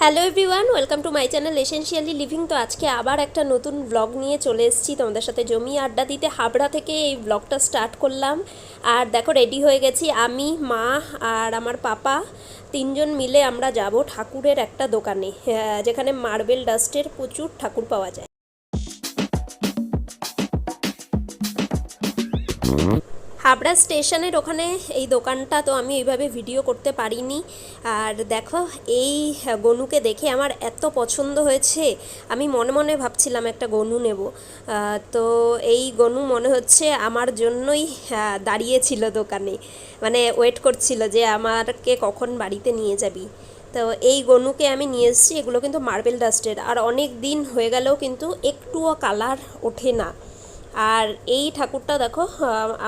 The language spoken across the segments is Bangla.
Hello everyone welcome to my channel essentially living তো আজকে আবার একটা নতুন ব্লগ নিয়ে চলে এসেছি। তোমাদের সাথে জমি আড্ডা দিতে হাবড়া থেকে এই ব্লগটা স্টার্ট করলাম। আর দেখো রেডি হয়ে গেছি আমি, মা আর আমার পাপা। তিনজন মিলে আমরা যাব ঠাকুরের একটা দোকানে যেখানে মার্বেল ডাস্টের প্রচুর ঠাকুর পাওয়া যায়। হাবড়া স্টেশনের ওখানে এই দোকানটা তো আমি এইভাবে ভিডিও করতে পারিনি। আর দেখো, এই গনুকে দেখে আমার এত পছন্দ হয়েছে। আমি মনে মনে ভাবছিলাম একটা গনু নেব। তো এই গনু মনে হচ্ছে আমার জন্যই দাঁড়িয়েছিল দোকানে। মানে ওয়েট করছিল যে আমারকে কখন বাড়িতে নিয়ে যাবি। তো এই গনুকে আমি নিয়ে এসেছি। এগুলো কিন্তু মার্বেল ডাস্টের আর অনেক দিন হয়ে গেলেও কিন্তু একটুও কালার ওঠে না। আর এই ঠাকুরটা দেখো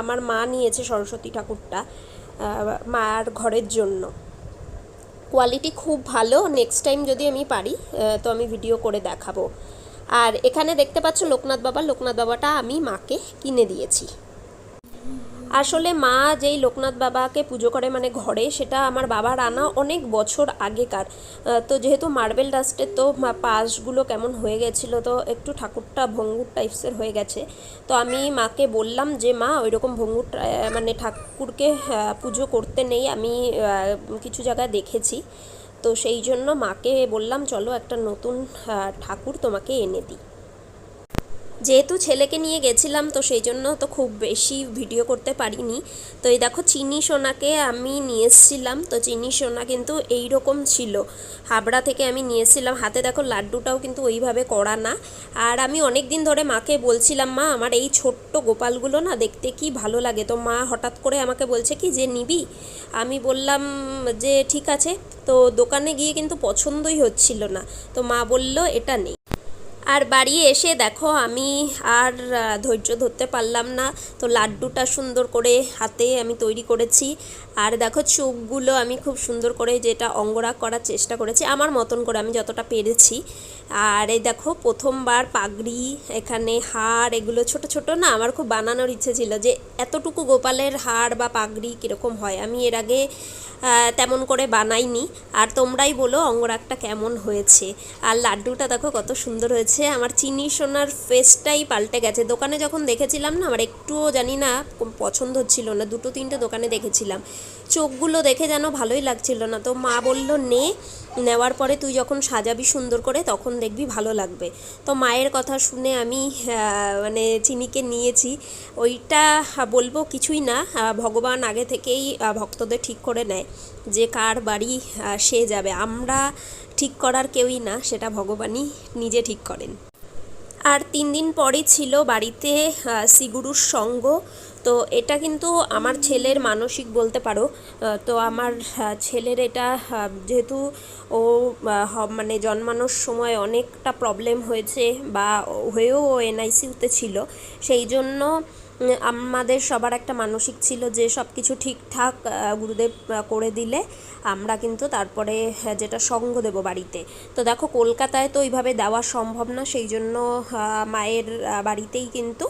আমার মা নিয়েছে সরস্বতী ঠাকুরটা মার ঘরের জন্য। কোয়ালিটি খুব ভালো নেক্সট টাইম যদি আমি পারি তো আমি ভিডিও করে দেখাবো। আর এখানে দেখতে পাচ্ছ লোকনাথ বাবা, লোকনাথ বাবাটা আমি মাকে কিনে দিয়েছি। আসলে মা যেই লোকনাথ বাবাকে পুজো করে মানে ঘরে, সেটা আমার বাবার আনা অনেক বছর আগেকার। তো যেহেতু মার্বেল ডাস্টের তো পাশগুলো কেমন হয়ে গেছিল, তো একটু ঠাকুরটা ভঙ্গুর টাইপসের হয়ে গেছে। তো আমি মাকে বললাম যে, মা ওই রকম ভঙ্গুর মানে ঠাকুরকে পুজো করতে নেই, আমি কিছু জায়গায় দেখেছি। তো সেই জন্য মাকে বললাম, চলো একটা নতুন ঠাকুর তোমাকে এনে দিই। যেহেতু ছেলেকে নিয়ে গেছিলাম, তো সেই জন্য তো খুব বেশি ভিডিও করতে পারিনি। তো এই দেখো চিনি সোনাকে আমি নিয়ে এসেছিলাম, তো চিনি সোনা কিন্তু এই রকম ছিল। হাবড়া থেকে আমি নিয়ে এসেছিলাম। হাতে দেখো লাড্ডুটাও কিন্তু ওইভাবে করা না। আর আমি অনেক দিন ধরে মাকে বলছিলাম, মা, আমার এই ছোট্ট গোপালগুলো না দেখতে কি ভালো লাগে? তো মা হঠাৎ করে আমাকে বলছে কি, যে নিবি? আমি বললাম, যে ঠিক আছে। তো দোকানে গিয়ে কিন্তু পছন্দই হচ্ছিল না। তো মা বলল, এটা নেই আর বাড়ি এসে দেখো আমি আর ধৈর্য ধরতে পারলাম না। তো লাড্ডুটা সুন্দর করে হাতে আমি তৈরি করেছি। আর দেখো চোখগুলো আমি খুব সুন্দর করে যেটা অঙ্গরাগ করার চেষ্টা করেছি, আমার মতন করে আমি যতটা পেরেছি। আর এই দেখো প্রথমবার পাগড়ি, এখানে হাড় এগুলো ছোট ছোট না, আমার খুব বানানোর ইচ্ছে ছিল যে এতটুকু গোপালের হাড় বা পাগড়ি কীরকম হয়, আমি এর আগে তেমন করে বানাইনি। আর তোমরাই বলো অঙ্গরাগটা কেমন হয়েছে। আর লাড্ডুটা দেখো কত সুন্দর হয়েছে, আমার চিনি সোনার ফেসটাই পাল্টে গেছে। দোকানে যখন দেখেছিলাম না, আমার একটুও জানি না পছন্দ হচ্ছিল না, দুটো তিনটে দোকানে দেখেছিলাম। চোখগুলো দেখে যেন ভালোই লাগছিল না। তো মা বলল, নে, নেওয়ার পরে তুই যখন সাজাবি সুন্দর করে, তখন দেখবি ভালো লাগবে। তো মায়ের কথা শুনে আমি মানে চিনিকে নিয়েছি। ওইটা বলব কিছুই না ভগবান আগে থেকেই ভক্তদের ঠিক করে নেয় যে কার বাড়ি সে যাবে। আমরা ঠিক করার কেউই না, সেটা ভগবানই নিজে ঠিক করেন। আর তিন দিন পরে ছিল বাড়িতে শ্রীগুরুর সঙ্গ। তো এটা কিন্তু আমার ছেলের মানসিক বলতে পারো তো আমার ছেলের এটা যেহেতু ও মানে জন্মানোর সময় অনেকটা প্রবলেম হয়েছে বা হয়েও ও এনআইসিউতে ছিল, সেই জন্য আমাদের সবার একটা মানসিক ছিল যে সব কিছু ঠিকঠাক গুরুদেব করে দিলে আমরা কিন্তু তারপরে যেটা সঙ্গ দেব বাড়িতে। তো দেখো, কলকাতায় তো ওইভাবে দেওয়া সম্ভব না, সেই জন্য মায়ের বাড়িতেই কিন্তু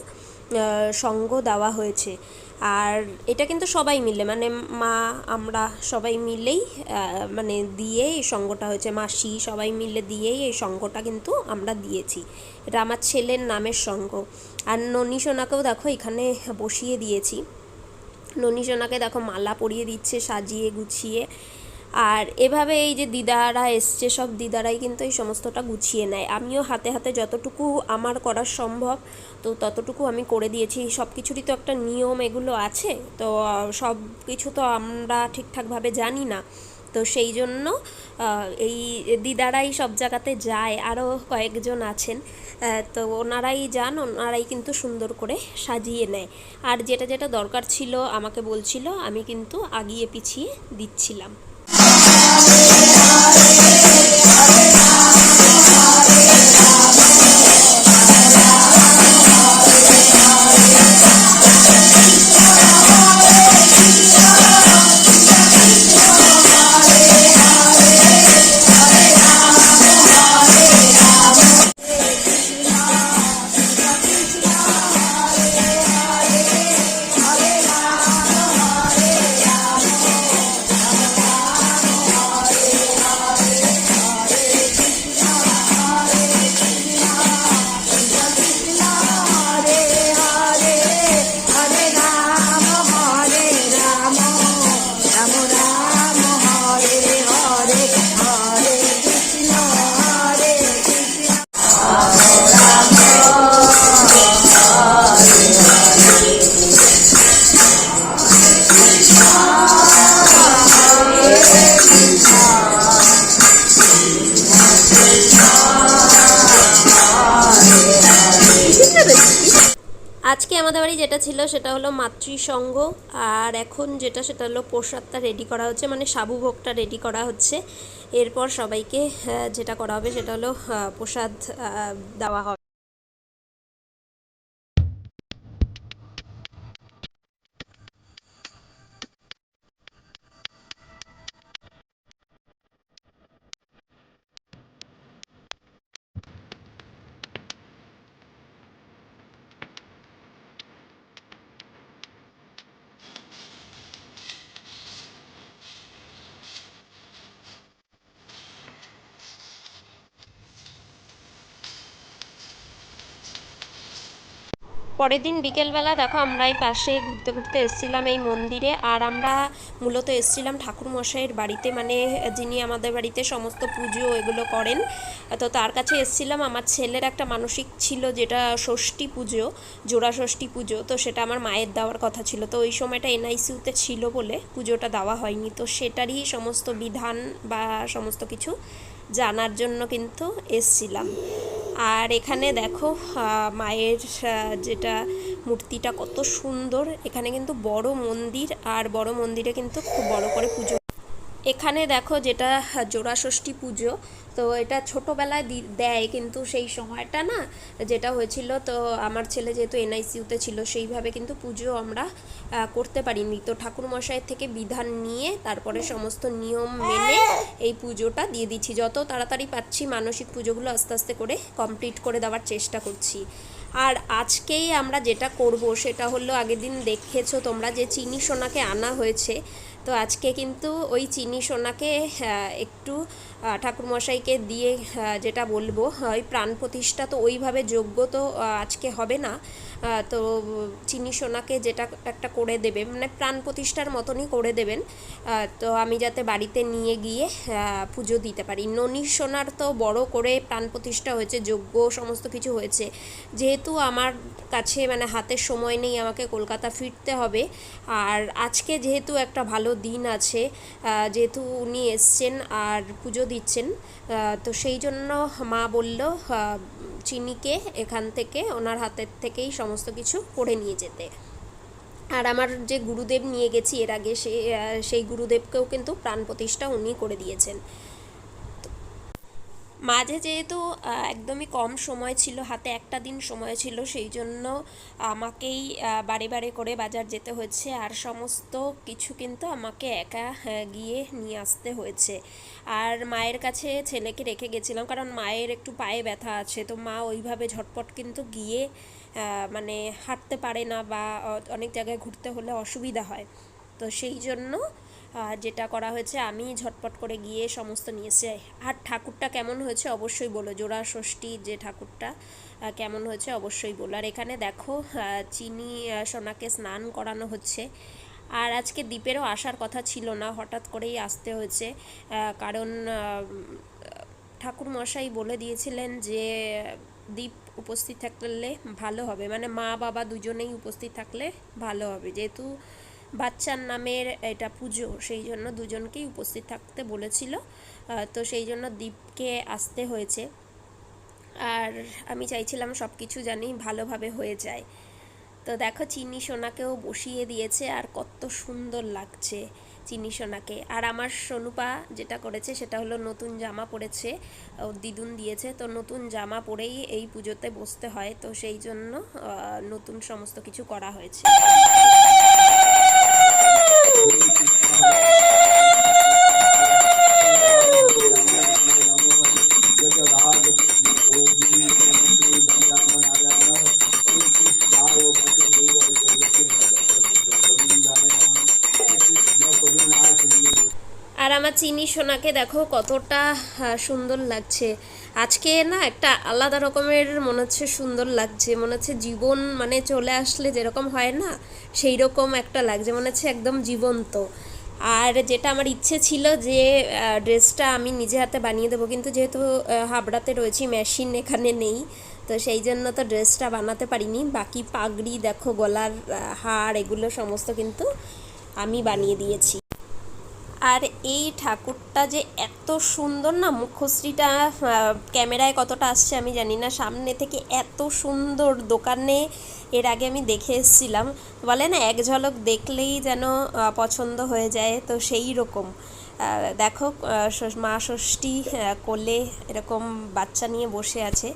সঙ্গ দেওয়া হয়েছে। আর এটা কিন্তু সবাই মিলে মানে মা, আমরা সবাই মিলেই মানে দিয়ে এই সঙ্গটা হয়েছে। মাসি সবাই মিলে দিয়েই এই সঙ্গটা কিন্তু আমরা দিয়েছি। এটা আমার ছেলের নামের সঙ্গ। আর ননী সোনাকেও দেখো এখানে বসিয়ে দিয়েছি। ননী সোনাকে দেখো মালা পরিয়ে দিচ্ছে, সাজিয়ে গুছিয়ে। আর এভাবে এই যে দিদারা এসছে, সব দিদারাই কিন্তু এই সমস্তটা গুছিয়ে নেয়। আমিও হাতে হাতে যতটুকু আমার করা সম্ভব, তো ততটুকু আমি করে দিয়েছি। সব কিছুরই তো একটা নিয়ম এগুলো আছে, তো সব কিছু তো আমরা ঠিকঠাকভাবে জানি না। তো সেই জন্য এই দিদারাই সব জায়গাতে যায়। আরও কয়েকজন আছেন তো ওনারাই যান, ওনারাই কিন্তু সুন্দর করে সাজিয়ে নেয়। আর যেটা যেটা দরকার ছিল আমাকে বলছিল, আমি কিন্তু আগিয়ে পিছিয়ে দিচ্ছিলাম। Yes. আজকে আমাদের বাড়ি যেটা ছিল সেটা হলো মাতৃসঙ্গ, আর এখন যেটা সেটা হলো প্রসাদটা রেডি করা হচ্ছে মানে সাবু ভোগটা রেডি করা হচ্ছে। এরপর সবাইকে যেটা করা হবে সেটা হলো প্রসাদ দেওয়া হবে। পরের দিন বিকেলবেলা দেখো আমরা এই পাশে ঘুরতে ঘুরতে এসেছিলাম এই মন্দিরে, আর আমরা মূলত এসেছিলাম ঠাকুরমশাইয়ের বাড়িতে মানে যিনি আমাদের বাড়িতে সমস্ত পুজো এগুলো করেন। তো তার কাছে এসেছিলাম, আমার ছেলের একটা মানসিক ছিল যেটা ষষ্ঠী পুজো, জোড়া ষষ্ঠী পুজো, তো সেটা আমার মায়ের দেওয়ার কথা ছিল। তো ওই সময়টা এনআইসিউতে ছিল বলে পুজোটা দেওয়া হয়নি, তো সেটারই সমস্ত বিধান বা সমস্ত কিছু জানার জন্য কিন্তু এসছিলাম। আর এখানে দেখো মায়ের যেটা মূর্তিটা কত সুন্দর। এখানে কিন্তু বড় মন্দির আর বড় মন্দিরে কিন্তু খুব বড় করে পুজো। এখানে দেখো যেটা জোড়াষষ্ঠী পুজো তো এটা ছোটোবেলায় দেয়, কিন্তু সেই সময়টা না, যেটা হয়েছিল, তো আমার ছেলে যেহেতু এনআইসিউতে ছিল, সেইভাবে কিন্তু পুজো আমরা করতে পারিনি। তো ঠাকুরমশাইয়ের থেকে বিধান নিয়ে, তারপরে সমস্ত নিয়ম মেনে এই পুজোটা দিয়ে দিচ্ছি। যত তাড়াতাড়ি পাচ্ছি মানসিক পুজোগুলো আস্তে আস্তে করে কমপ্লিট করে দেওয়ার চেষ্টা করছি। আর আজকেই আমরা যেটা করব, সেটা হলো আগের দিন দেখেছ তোমরা যে চিনি সোনাকে আনা হয়েছে। তো আজকে কিন্তু ওই চিনি সোনাকে একটু ঠাকুরমশাইকে দিয়ে যেটা বলব ওই প্রাণ প্রতিষ্ঠা তো ওইভাবে যোগ্য তো আজকে হবে না। তো চিনি সোনাকে যেটা একটা করে দেবে মানে প্রাণ প্রতিষ্ঠার মতনই করে দেবেন। তো আমি যাতে বাড়িতে নিয়ে গিয়ে পুজো দিতে পারি। ননী সোনার তো বড় করে প্রাণ প্রতিষ্ঠা হয়েছে, যোগ্য সমস্ত কিছু হয়েছে। যেহেতু আমার কাছে মানে হাতে সময় নেই, আমাকে কলকাতা ফিরতে হবে। আর আজকে যেহেতু একটা ভালো দিন আছে যেহেতু উনি এসছেন, আর পুজো দিচ্ছেন। তো সেই জন্য মা বলল চিনিকে এখান থেকে, ওনার হাতের থেকেই সমস্ত কিছু করে নিয়ে যেতে। আর আমার যে গুরুদেব নিয়ে গেছি, এর আগে সে সেই গুরুদেবকেও কিন্তু প্রাণ প্রতিষ্ঠা উনি করে দিয়েছেন। মাঝে যেহেতু একদমই কম সময় ছিল, হাতে একটা দিন সময় ছিল, সেই জন্য আমাকেই বারে বারে করে বাজার যেতে হয়েছে আর সমস্ত কিছু কিন্তু আমাকে একা গিয়ে নিয়ে আসতে হয়েছে। আর মায়ের কাছে ছেলেকে রেখে গেছিলাম, কারণ মায়ের একটু পায়ে ব্যথা আছে। তো মা ওইভাবে ঝটপট কিন্তু গিয়ে মানে হাঁটতে পারে না বা অনেক জায়গায় ঘুরতে হলে অসুবিধা হয়। তো সেই জন্য যেটা করা হয়েছে, আমি ঝটপট করে গিয়ে সমস্ত নিয়ে এসে, আর ঠাকুরটা কেমন হয়েছে অবশ্যই বলো, জোড়া ষষ্ঠী যে ঠাকুরটা কেমন হয়েছে অবশ্যই বলো। আর এখানে দেখো চিনি সোনাকে স্নান করানো হচ্ছে। আর আজকে দ্বীপেরও আসার কথা ছিল না, হঠাৎ করেই আসতে হয়েছে। কারণ ঠাকুর মশাই বলে দিয়েছিলেন যে দীপ উপস্থিত থাকলে ভালো হবে। মানে মা, বাবা দুজনেই উপস্থিত থাকলে ভালো হবে। যেহেতু বাচ্চার নামের এটা পুজো, সেই জন্য দুজনকেই উপস্থিত থাকতে বলেছিল। তো সেই জন্য দীপকে আসতে হয়েছে। আর আমি চাইছিলাম সব কিছু জানি ভালোভাবে হয়ে যায়। তো দেখো চিনি সোনাকেও বসিয়ে দিয়েছে আর কত সুন্দর লাগছে চিনি সোনাকে। আর আমার সোনুপা যেটা করেছে সেটা হলো নতুন জামা পরেছে ওর দিদুন দিয়েছে। তো নতুন জামা পরেই এই পুজোতে বসতে হয়। তো সেই জন্য নতুন সমস্ত কিছু করা হয়েছে। Ah! আমার চিনি সোনাকে দেখো কতটা সুন্দর লাগছে। আজকে না একটা আলাদা রকমের মনে হচ্ছে সুন্দর লাগছে, মনে হচ্ছে জীবন মানে চলে আসলে যেরকম হয় না সেই রকম একটা লাগছে, মনে হচ্ছে একদম জীবন্ত। আর যেটা আমার ইচ্ছে ছিল যে ড্রেসটা আমি নিজে হাতে বানিয়ে দেবো, কিন্তু যেহেতু হাবড়াতে রয়েছি, মেশিন এখানে নেই, তো সেই জন্য তো ড্রেসটা বানাতে পারিনি। বাকি পাগড়ি দেখো, গলার হার, এগুলো সমস্ত কিন্তু আমি বানিয়ে দিয়েছি। আর এই ঠাকুরটা যে এত সুন্দর না মুখশ্রীটা ক্যামেরায় কতটা আসছে আমি জানি না। সামনে থেকে এত সুন্দর দোকানে এর আগে আমি দেখে এসেছিলাম। বলে না, এক ঝলক দেখলেই যেন পছন্দ হয়ে যায়, তো সেই রকম। দেখো মা ষষ্ঠী কোলে এরকম বাচ্চা নিয়ে বসে আছে,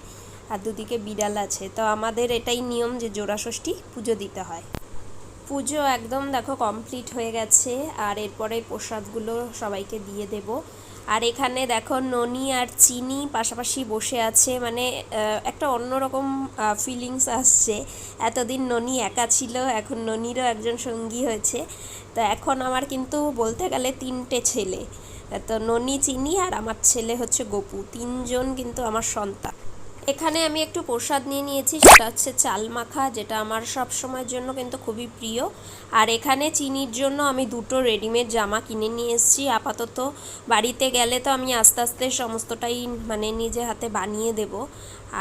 আর দুদিকে বিড়াল আছে। তো আমাদের এটাই নিয়ম যে জোড়া ষষ্ঠী পুজো দিতে হয়। পুজো একদম দেখো কমপ্লিট হয়ে গেছে, আর এরপরে প্রসাদগুলো সবাইকে দিয়ে দেব। আর এখানে দেখো ননি আর চিনি পাশাপাশি বসে আছে মানে একটা অন্যরকম ফিলিংস আসছে। এতদিন ননি একা ছিল, এখন ননিরও একজন সঙ্গী হয়েছে। তো এখন আমার কিন্তু বলতে গেলে তিনটে ছেলে। তো ননি, চিনি আর আমার ছেলে হচ্ছে গপু। তিনজন কিন্তু আমার সন্তান। এখানে আমি একটু প্রসাদ নিয়ে নিয়েছি, সেটা হচ্ছে চাল মাখা, যেটা আমার সব সময়ের জন্য কিন্তু খুবই প্রিয়। আর এখানে চিনির জন্য আমি দুটো রেডিমেড জামা কিনে নিয়ে এসেছি। আপাতত বাড়িতে গেলে তো আমি আস্তে আস্তে সমস্তটাই মানে নিজে হাতে বানিয়ে দেব।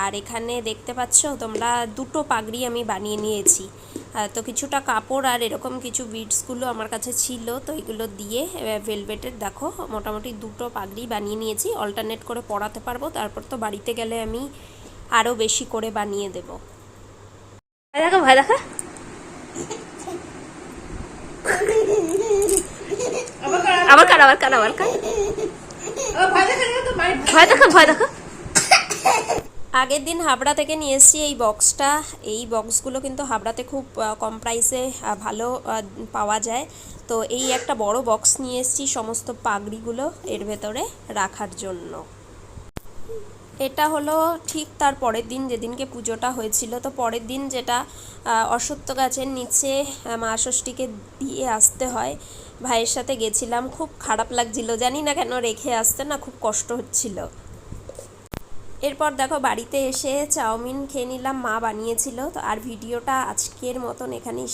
আর এখানে দেখতে পাচ্ছ, তোমরা দুটো পাগড়ি আমি বানিয়ে নিয়েছি। তো কিছুটা কাপড় আর এরকম কিছু বিডসগুলো আমার কাছে ছিল তো এগুলো দিয়ে ভেলভেটের দেখো মোটামুটি দুটো পাগড়ি বানিয়ে নিয়েছি। অল্টারনেট করে পরাতে পারব তারপর তো বাড়িতে গেলে আমি আরও বেশি করে বানিয়ে দেব। ভয় দেখা ভয় দেখা। আবার কার আবার কার আবার কার। ভয় দেখা ভয় দেখা। আগের দিন হাবড়া থেকে নিয়ে এসেছি এই বক্সটা এই বক্সগুলো কিন্তু হাবড়াতে খুব কম প্রাইসে ভালো পাওয়া যায়। তো এই একটা বড় বক্স নিয়ে এসেছি সমস্ত পাগড়িগুলো এর ভেতরে রাখার জন্য। এটা হলো ঠিক তার পরের দিন যেদিনকে পুজোটা হয়েছিল। তো পরের দিন যেটা অশ্বত্থ গাছের নিচে মা ষষ্ঠীকে দিয়ে আসতে হয়। ভাইয়ের সাথে গেছিলাম। খুব খারাপ লাগছিল। জানি না কেন রেখে আসতে না, খুব কষ্ট হচ্ছিল। এরপর দেখো বাড়িতে এসে চাউমিন খেয়ে নিলাম, মা বানিয়েছিল। তো আর ভিডিওটা আজকের মতন এখানেই